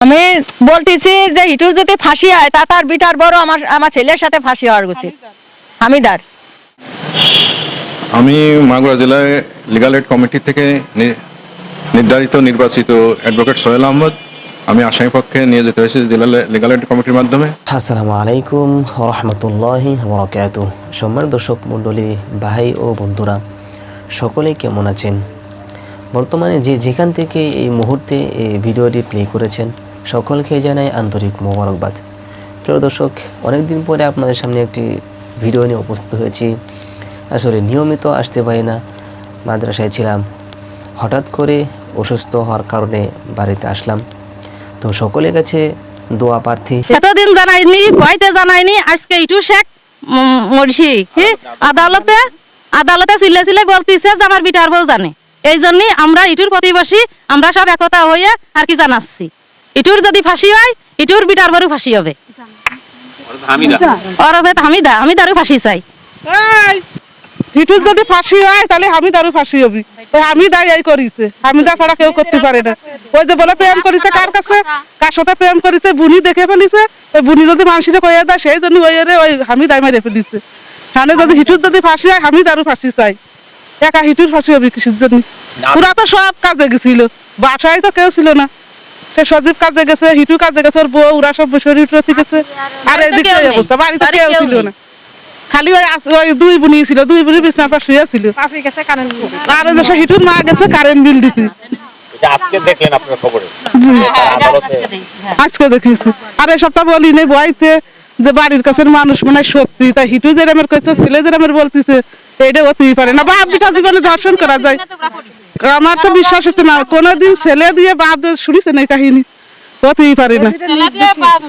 আমি বলতেছি যে হিটুর যদি ফাঁসি হয় তা তার বিটার বড় আমার আমার ছেলের সাথে ফাঁসি হওয়ার উচিত। হামিদার। আমি মাগুরা জেলায় লিগাল এড কমিটি থেকে নি- নির্ধারিত নির্বাচিত অ্যাডভোকেট সোহেল আহমদ আমি আসামি পক্ষে নিয়ে যেতে হয়েছে জেলা লিগাল এড কমিটির মাধ্যমে। আসসালামু আলাইকুম রহমতুল্লাহি বরকাত সম্মান দর্শক মণ্ডলী ভাই ও বন্ধুরা সকলেই কেমন আছেন? বর্তমানে যে যেখান থেকে এই মুহূর্তে এই ভিডিওটি প্লে করেছেন সকলকে জানাই আন্তরিক মোবারকবাদ। প্রিয় দর্শক, অনেকদিন পরে আপনাদের সামনে একটি ভিডিও নিয়ে উপস্থিত হয়েছি। আসলে নিয়মিত আসতে পারি না, মাদ্রাসায় ছিলাম। হঠাৎ করে অসুস্থ হওয়ার কারণে বাড়িতে আসলাম। তো সকলের কাছে দোয়া প্রার্থী। এতদিন জানাইনি, ভয়তে জানাইনি, আজকে ইটু শেখ মরছি আদালতে আদালতে সিলে সিলে বলতেছে যে আমার বিটার বউ জানে। এই জন্যই আমরা ইটুর প্রতিবেশী, আমরা সব একতা হয়ে আর কি জানাচ্ছি। ইটুর যদি ফাঁসি হয় ইটুর বিটার বড় ফাঁসি হবে। অরবে হামিদা হামিদারও ফাঁসি চাই। এই, হিটুর যদি ফাঁসি হয় তাহলে হামিদারও ফাঁসি হবি। ওই হামিদাই এই করিছে। হামিদা ছাড়া কেউ করতে পারে না। ওই যে বলে প্রেম করিছে কার কাছে? কার সাথে প্রেম করিছে? বুনি দেখে ফেলিছে। ওই বুনি যদি মানুষের কয়ে যায় সেই জন্য ওই রে ওই হামিদাই মেরে ফেলিছে। হানে যদি হিটুর যদি ফাঁসি হয় হামিদারও ফাঁসি চাই। একা হিটুর ফাঁসি হবে কিসের জন্য? পুরা তো সব কাজে গেছিল। বাসায় তো কেউ ছিল না। সে সজীব কাজে গেছে হিটু কাজে গেছে ওর বউ ওরা সব শরীর গেছে আর এদিকে অবস্থা বাড়িতে কেউ ছিল না। খালি ওই ওই দুই বুনি ছিল দুই বুনি বিছনার পাশে শুয়ে ছিল। আর ওই যে হিটুর মা গেছে কারেন্ট বিল দিতে আজকে দেখলেন আপনার খবরে? আজকে দেখিছি আর এই সপ্তাহ বলি নেই বইতে যে বাড়ির কাছের মানুষ মনে হয় সত্যি। তাই হিটু যেরামের কইছে ছেলে যেরামের বলতেছে এটা হতেই পারে না। বাপ বিটা জীবনে দর্শন করা যায়। আমার তো বিশ্বাস হচ্ছে না। কোনোদিন ছেলে দিয়ে বাপ দিয়ে শুনিছে না এই কাহিনী? হতেই পারে না।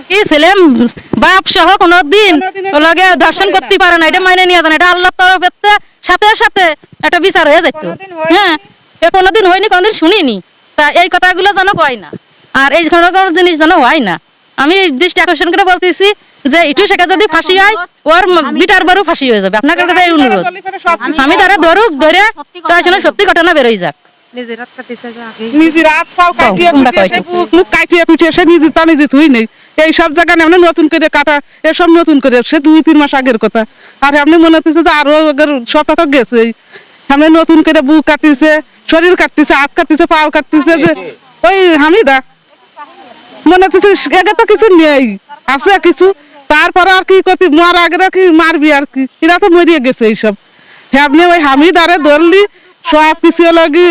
কি? ছেলে বাপ সহ কোনদিন লগে দর্শন করতে পারে না। এটা মাইনে নিয়ে যান এটা আল্লাহ তরফের সাথে সাথে একটা বিচার হয়ে যেত হ্যাঁ এ কোনোদিন হয়নি, কোনোদিন শুনিনি। তা এই কথাগুলো যেন কয় না। আর এই কোনো জিনিস যেন হয় না। আমি দৃষ্টি আকর্ষণ করে বলতেছি যে ইটু শেখা যদি ফাঁসি হয় ওর বিটার বড় ফাঁসি হয়ে যাবে। আপনার কাছে এই অনুরোধ। আমি তারা ধরুক ধরে তার জন্য সত্যি ঘটনা বেরোই যাক। বুক মুখ কাটিয়ে পিটিয়ে সে নিজে তা নিজে থুই নেই। এই সব জায়গা এমনি নতুন করে কাটা এসব নতুন করে। সে দুই তিন মাস আগের কথা। আর এমনি মনে হচ্ছে যে আরও সপ্তাহ গেছে এমনি নতুন করে বুক কাটিছে শরীর কাটতেছে হাত কাটতেছে পাও কাটতেছে যে ওই হামিদা। মনে হচ্ছে এগে তো কিছু নেই। আছে কিছু। তারপর আর কি করতে? মার আগে কি মারবি আর কি? এরা তো মরিয়ে গেছে এইসব। আপনি ওই হামিদ আরে ধরলি সব কিছু লাগি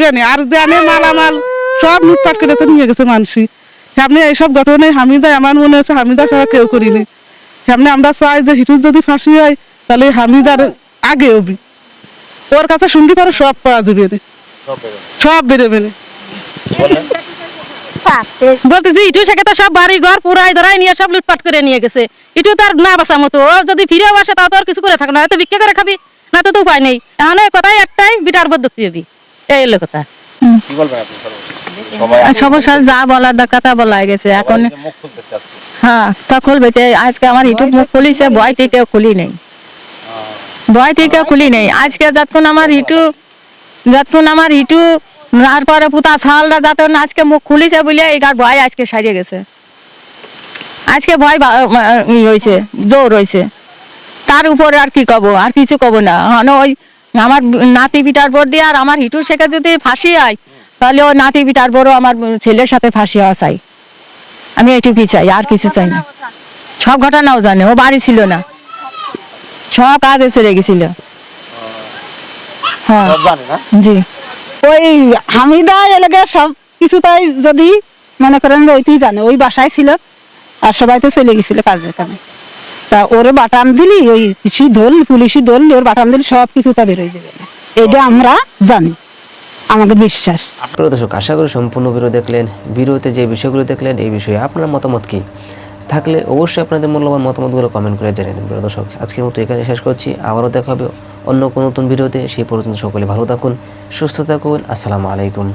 জানি আর জানে মালামাল সব লুটপাট করে তো নিয়ে গেছে মানসি। আপনি এইসব ঘটনায় হামিদা আমার মনে হচ্ছে হামিদা ছাড়া কেউ করিনি। সামনে আমরা চাই যে হিটুর যদি ফাঁসি হয় তাহলে হামিদার আগে হবি। ওর কাছে শুনতে পারো সব পাওয়া যাবে। সব বেরোবে। না বললেন বলতেছি ইটু তো সব বাড়ি ঘর পুরাই ধরাই নিয়ে সব লুটপাট করে নিয়ে গেছে। ইটু তার না বাসা মতো। ও যদি ফিরেও আসে তাও তো আর কিছু করে থাকে না। হয়তো ভিক্ষা করে খাবি না তো তো উপায় নেই। তাহলে কথাই একটাই বিটার পদ্ধতি হবি এই হলো কথা। সমস্যা যা বলার দরকার তা বলা গেছে। এখন হ্যাঁ তা খুলবে আজকে আমার ইউটিউব খুলিছে ভয় থেকে খুলি নেই। ভয় থেকে খুলি নেই। আজকে যতক্ষণ আমার ইউটিউব যতক্ষণ আমার ইউটিউব তারপরে পুতা ছালটা যতক্ষণ আজকে মুখ খুলিছে বলে এই গার ভয় আজকে সারিয়ে গেছে। আজকে ভয় হয়েছে জোর হয়েছে তার উপরে আর কি কব আর কিছু কব না। হন ওই আমার নাতি পিটার পর দিয়ে আর আমার হিটুর শেখা যদি ফাঁসি হয় তাহলে ওই নাতি পিটার বড় আমার ছেলের সাথে ফাঁসি হওয়া চাই। আমি এইটুকুই চাই আর কিছু চাই না। সব ঘটনাও জানে ও বাড়ি ছিল না। সব কাজে চলে গেছিল। হ্যাঁ। জি। ওই হামিদা এলাকার সব কিছু তাই যদি মনে করেন ওইতেই জানে, ওই বাসায় ছিল আর সবাই তো চলে গেছিল কাজের কামে। তা ওরে বাটাম দিলি, ওই কিছু দল, পুলিশি দল, ওর বাটাম দিলি, সব কিছু তা বেরোয় যাবে। এটা আমরা জানি আমাদের বিশ্বাস। প্রিয় দর্শক, আশা করি সম্পূর্ণ ভিডিও দেখলেন। ভিডিওতে যে বিষয়গুলো দেখলেন, এই বিষয়ে আপনার মতামত কি? থাকলে অবশ্যই আপনাদের মূল্যবান মতামতগুলো কমেন্ট করে জানিয়ে দিন প্রিয় দর্শক। আজকের মতো এখানে শেষ করছি। আবারও দেখা হবে অন্য কোনো নতুন ভিডিওতে সেই পর্যন্ত সকলে ভালো থাকুন সুস্থ থাকুন আসসালামু আলাইকুম।